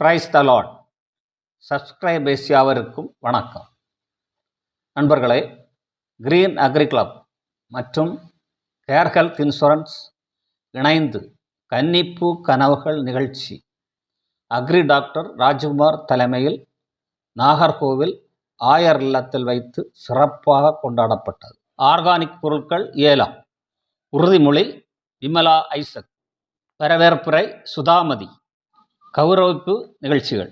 Price தலாட் subscribers யாவருக்கும் வணக்கம். நண்பர்களே கிரீன் அக்ரி கிளப் மற்றும் கேர் ஹெல்த் இன்சூரன்ஸ் இணைந்து கன்னிப்பு கனவுகள் நிகழ்ச்சி. அக்ரி டாக்டர் ராஜ்குமார் தலைமையில் நாகர்கோவில் ஆயர் இல்லத்தில் வைத்து சிறப்பாக கொண்டாடப்பட்டது. ஆர்கானிக் பொருட்கள் ஏலம் உறுதிமொழி விமலா ஐசக் வரவேற்புரை சுதாமதி. கௌரவிப்பு நிகழ்ச்சிகள்.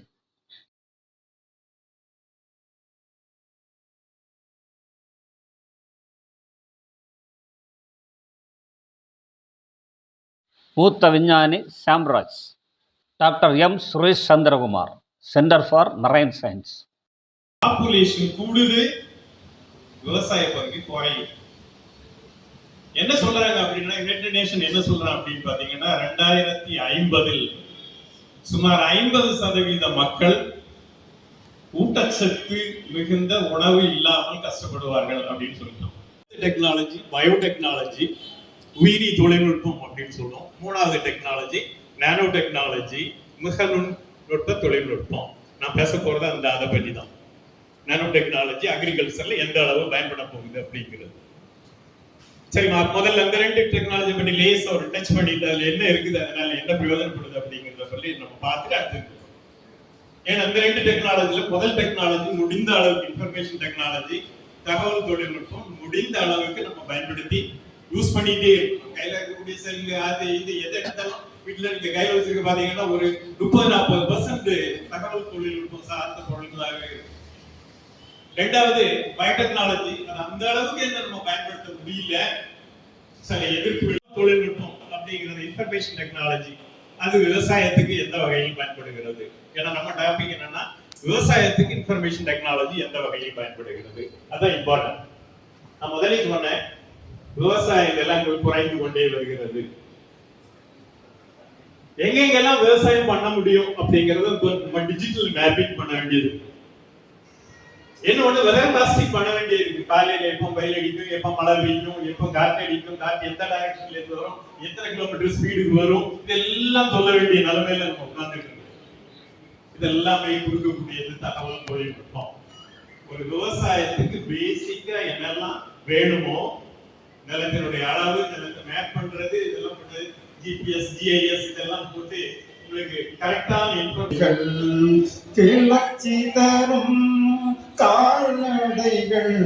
மூத்த விஞ்ஞானி Samraj. Doctor M. Suresh Chandrakumar centre for marine science. Population கூடுது விவசாய பகுதி குறையும். என்ன சொல்றாங்க அப்படின்னா யுனைடெட் நேஷன் என்ன சொல்றாங்க அப்படின்னு பாத்தீங்கன்னா ரெண்டாயிரத்தி ஐம்பதில் சுமார் ஐம்பது சதவீத மக்கள் ஊட்டச்சத்து மிகுந்த உணவு இல்லாமல் கஷ்டப்படுவார்கள் அப்படின்னு சொல்லிட்டோம். டெக்னாலஜி பயோடெக்னாலஜி உயிரி தொழில்நுட்பம் அப்படின்னு சொல்லுவோம் மூணாவது டெக்னாலஜி நானோ டெக்னாலஜி மிக நுட்ப தொழில்நுட்பம். நான் பேச போறது அந்த அதை பற்றி தான் நானோ டெக்னாலஜி அக்ரிகல்ச்சர்ல எந்த அளவு பயன்பட போகுது அப்படிங்கிறது. சரிம்மா முதல்ல அந்த ரெண்டு டெக்னாலஜி பண்ணி லேஸ் ஒரு டச் பண்ணிட்டு அதுல என்ன இருக்குது? அதனால என்ன பிரயோஜனப்படுது அப்படிங்கிறத சொல்லி நம்ம பார்த்துட்டு அடுத்து ஏன்னா அந்த ரெண்டு டெக்னாலஜில முதல் டெக்னாலஜி முடிந்த அளவுக்கு இன்ஃபர்மேஷன் டெக்னாலஜி தகவல் தொழில்நுட்பம் முடிந்த அளவுக்கு நம்ம பயன்படுத்தி யூஸ் பண்ணிட்டே இருக்கணும் கையில இருக்கக்கூடிய செல்லு அது இது எதை எடுத்தாலும் வீட்டுல நீங்க கையில வச்சிருக்க பாத்தீங்கன்னா ஒரு முப்பது நாற்பது பர்சன்ட் தகவல் தொழில்நுட்பம் சார்ந்த பொருட்களாகவே இருக்கு ரெண்டாவது பயோடெக்னாலஜி அது அந்த அளவுக்கு என்ன நம்ம பயன்படுத்த முடியல சில எதிர்ப்பு தொழில்நுட்பம் அப்படிங்கிறது இன்ஃபர்மேஷன் டெக்னாலஜி அது விவசாயத்துக்கு எந்த வகையில் பயன்படுகிறது? ஏன்னா நம்ம டாபிக் என்னன்னா விவசாயத்துக்கு இன்ஃபர்மேஷன் டெக்னாலஜி எந்த வகையில் பயன்படுகிறது? அதான் இம்பார்ட்டன்ட் நான் முதலே சொன்னேன் விவசாய நிலங்கள் குறைந்து கொண்டே வருகிறது. எங்கெங்கெல்லாம் விவசாயம் பண்ண முடியும் அப்படிங்கறத நம்ம டிஜிட்டல் மேப்பிங் பண்ண வேண்டியது. இன்னொன்று ஒண்ணு வெதர் பண்ண வேண்டியிருக்கு காலையில எப்போ வெயில் அடிக்கும் எப்போ மழை பெய்யும் எப்போ காற்று அடிக்கும். காற்று எந்த டைரக்ஷன்ல இருந்து வரும் எத்தனை கிலோமீட்டர் ஸ்பீடுக்கு வரும் இதெல்லாம் சொல்ல வேண்டிய நிலைமையில நம்ம உட்கார்ந்துட்டு இதெல்லாமே கொடுக்கக்கூடியது தகவல் தொழில்நுட்பம். ஒரு விவசாயத்துக்கு பேசிக்கா என்னெல்லாம் வேணுமோ நிலத்தினுடைய அளவு நிலத்தை மேப் பண்றது இதெல்லாம் பண்றது ஜிபிஎஸ் ஜிஐஎஸ் இதெல்லாம் போட்டு உங்களுக்கு கரெக்டான இன்ஃபர்மேஷன் கிளர்ச்சி தரும் கால்நடைகள்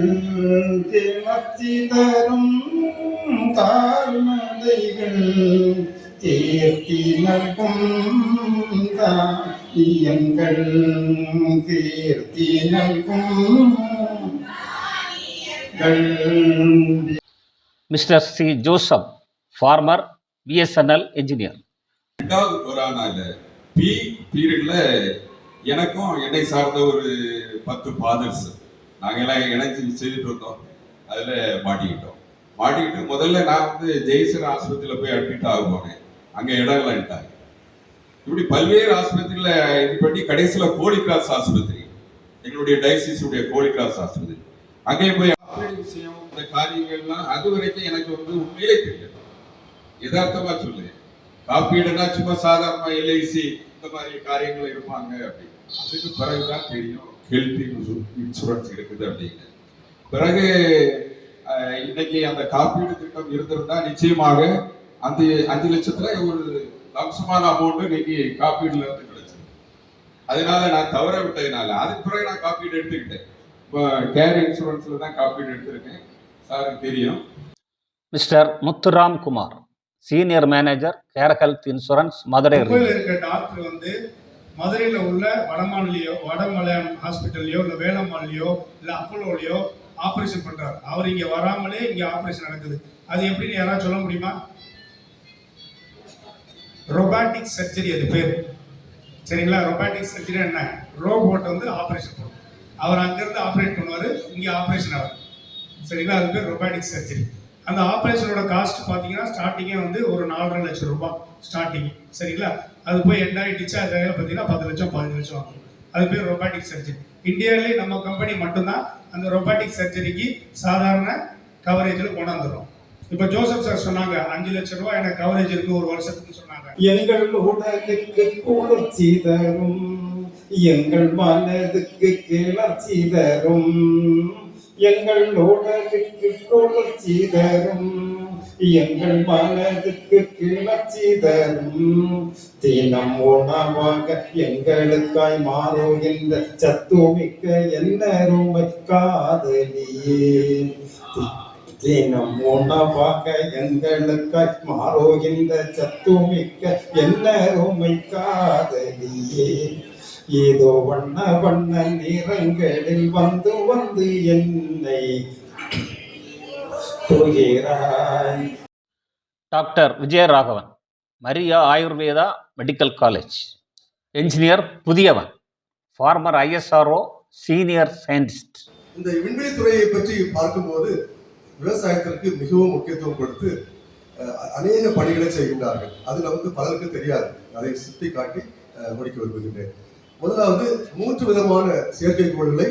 கிளர்ச்சி தரும் கால்நடைகள் தேர்த்தி நல்கும் தானியங்கள் தேர்த்தி நல்கும் mister C Joseph former BSNL engineer ரெண்டாவது கொரோனால பி பீரியட்ல எனக்கும் என்னை சார்ந்த ஒரு பத்து ஃபாதர்ஸ் நாங்கள் எல்லாம் இணைஞ்சு செய்துட்டு இருந்தோம். அதில் மாட்டிக்கிட்டோம். மாட்டிக்கிட்டு முதல்ல நான் வந்து ஜெய்சர் ஆஸ்பத்திரியில் போய் அட்மிட் ஆக போனேன் அங்கே இடம் இல்லைன்ட்டாங்க இப்படி பல்வேறு ஆஸ்பத்திரியில் இது பண்ணி கடைசியில் கோழி கிராஸ் ஆஸ்பத்திரி. எங்களுடைய டயசிஸுடைய கோழி கிராஸ் ஆஸ்பத்திரி. அங்கே போய் ஆப்ரேட்டிங் விஷயம் இந்த காரியங்கள்லாம் அது வரைக்கும் எனக்கு வந்து உண்மையிலே தெரியாது. யதார்த்தமாக சொல்லுவேன் காப்பீடுனா சும்மா சாதாரண எல்ஐசி இந்த மாதிரி காரியங்கள் இருப்பாங்க அப்படின்னு அதுக்கு பிறகுதான் தெரியும் ஹெல்த் இன்சூரன்ஸ் இருக்குது அப்படின்னு. பிறகு இன்னைக்கு அந்த காப்பீடு திட்டம் இருந்திருந்தா நிச்சயமாக அந்த அஞ்சு லட்சத்துல ஒரு லம்சமான அமௌண்ட் இன்னைக்கு காப்பீடுல இருந்து கிடைச்சது. அதனால நான் தவற விட்டதுனால அதுக்கு பிறகு நான் காப்பீடு எடுத்துக்கிட்டேன். இப்போ கேர் இன்சூரன்ஸ்ல தான் காப்பீடு எடுத்திருக்கேன். சாருக்கு தெரியும். Mister Muthuram Kumar senior manager Care Health Insurance Madurai இருக்கிற டாக்டர் வந்து மதுரையில் உள்ள வடமாநிலையோ வடமலையான் ஹாஸ்பிட்டல்லையோ இல்லை வேளம்மாள்லையோ இல்லை அப்போலோலையோ ஆப்ரேஷன் பண்றாரு. அவர் இங்க வராமலே இங்க ஆப்ரேஷன் நடக்குது. அது எப்படின்னு யாராவது சொல்ல முடியுமா? ரொபாட்டிக் சர்ஜரி அது பேர். சரிங்களா? ரொபாட்டிக் சர்ஜரி என்ன? ரோபோட் வந்து ஆப்ரேஷன் பண்ணும் அவர் அங்கிருந்து ஆப்ரேட் பண்ணுவாரு இங்க ஆப்ரேஷன் ஆகும் சரிங்களா? அது பேர் ரொபாட்டிக் சர்ஜரி அந்த ஆப்ரேஷனோட காஸ்ட் பார்த்தீங்கன்னா ஸ்டார்டிங்கே வந்து ஒரு நாலரை லட்சம் ரூபாய் ஸ்டார்டிங் சரிங்களா? அது போய் எண்டாயி டிச்சார்ஜ் ஆகல பார்த்தீங்கன்னா பத்து லட்சம் பதினஞ்சு லட்சம் ஆகும் அது பேர் ரொபாட்டிக் சர்ஜரி இந்தியாவிலேயே நம்ம கம்பெனி மட்டும்தான் அந்த ரொபாட்டிக் சர்ஜரிக்கு சாதாரண கவரேஜில் கொண்டாந்துடும் இப்போ ஜோசப் சார் சொன்னாங்க அஞ்சு லட்சம் ரூபாய் எனக்கு கவரேஜ் இருக்கு ஒரு வருஷத்துக்கு சொன்னாங்க. எங்கள் உடலுக்கு குளிர்ச்சி தரும் எங்கள் மனதுக்கு கிளர்ச்சி தரும். எங்கள் உடலுக்கு குளிர்ச்சி தரும் எங்கள் மனதுக்கு கிளர்ச்சி தரும் தினம் உணவாக எங்களுக்காய் மாறுகின்ற சத்துமிக்க என்னருமை காதலியே தினம் உணவாக எங்களுக்காய் மாறுகின்ற சத்துமிக்க என்னருமை காதலியே ஏதோ வண்ண வண்ண நிறங்களில் வந்து வந்து என்னை துகிறாய் doctor Vijayaraghavan Maria Ayurveda medical college. Engineer புதியவன் former ISRO senior scientist. இந்த விண்வெளி துறையை பற்றி பார்க்கும்போது விவசாயத்திற்கு மிகவும் முக்கியத்துவம் கொடுத்து அநேக பணிகளை செய்கின்றார்கள். அது நமக்கு பலருக்கு தெரியாது. அதை சுட்டி காட்டி முடிக்க விரும்புகின்றேன். முதலாவது மூன்று விதமான செயற்கைக்கோள்களை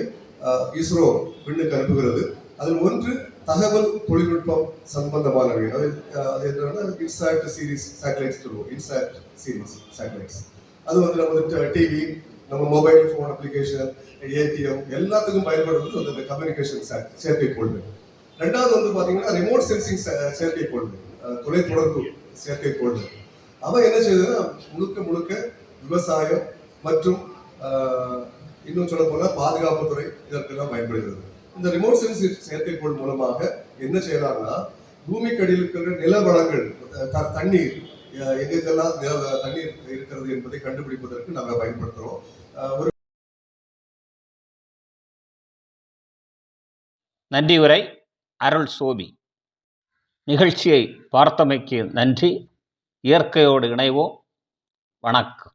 இஸ்ரோ விண்ணுக்கு அனுப்புகிறது. அதில் ஒன்று தகவல் தொழில்நுட்பம் சம்பந்தமானவை. அது அது என்னன்னா இன்சாட் சீரிஸ் சேட்டலைட்ஸ் சொல்லுவோம். INSAT series satellites. அது வந்து நம்ம டிவி நம்ம மொபைல் ஃபோன் அப்ளிகேஷன் ஏடிஎம் எல்லாத்துக்கும் பயன்படுறது வந்து அந்த கம்யூனிகேஷன் செயற்கைக்கோள்கள் ரெண்டாவது வந்து பார்த்தீங்கன்னா ரிமோட் சென்சிங் செயற்கைக்கோள்கள் அஹ், தொலைத்தொடர்பு செயற்கைக்கோள்கள் அவன் என்ன செய்யுதுன்னா முழுக்க முழுக்க விவசாயம் மற்றும் இன்னும் சொல்ல போனா பாதுகாப்புத்துறை இதற்கெல்லாம் பயன்படுகிறது. இந்த ரிமோட் சென்சிங் செயற்கைக்கோள் மூலமாக என்ன செய்யலாம்னா பூமிக்கடியில் இருக்கிற நில வளங்கள் தண்ணீர் அஹ், எங்கெங்கெல்லாம் நில- தண்ணீர் இருக்கிறது என்பதை கண்டுபிடிப்பதற்கு நாங்கள் பயன்படுத்துகிறோம் ஒரு நன்றி உரை அருள் சோபி. நிகழ்ச்சியை பார்த்தமைக்கு நன்றி. இயற்கையோடு இணைவோம். வணக்கம்.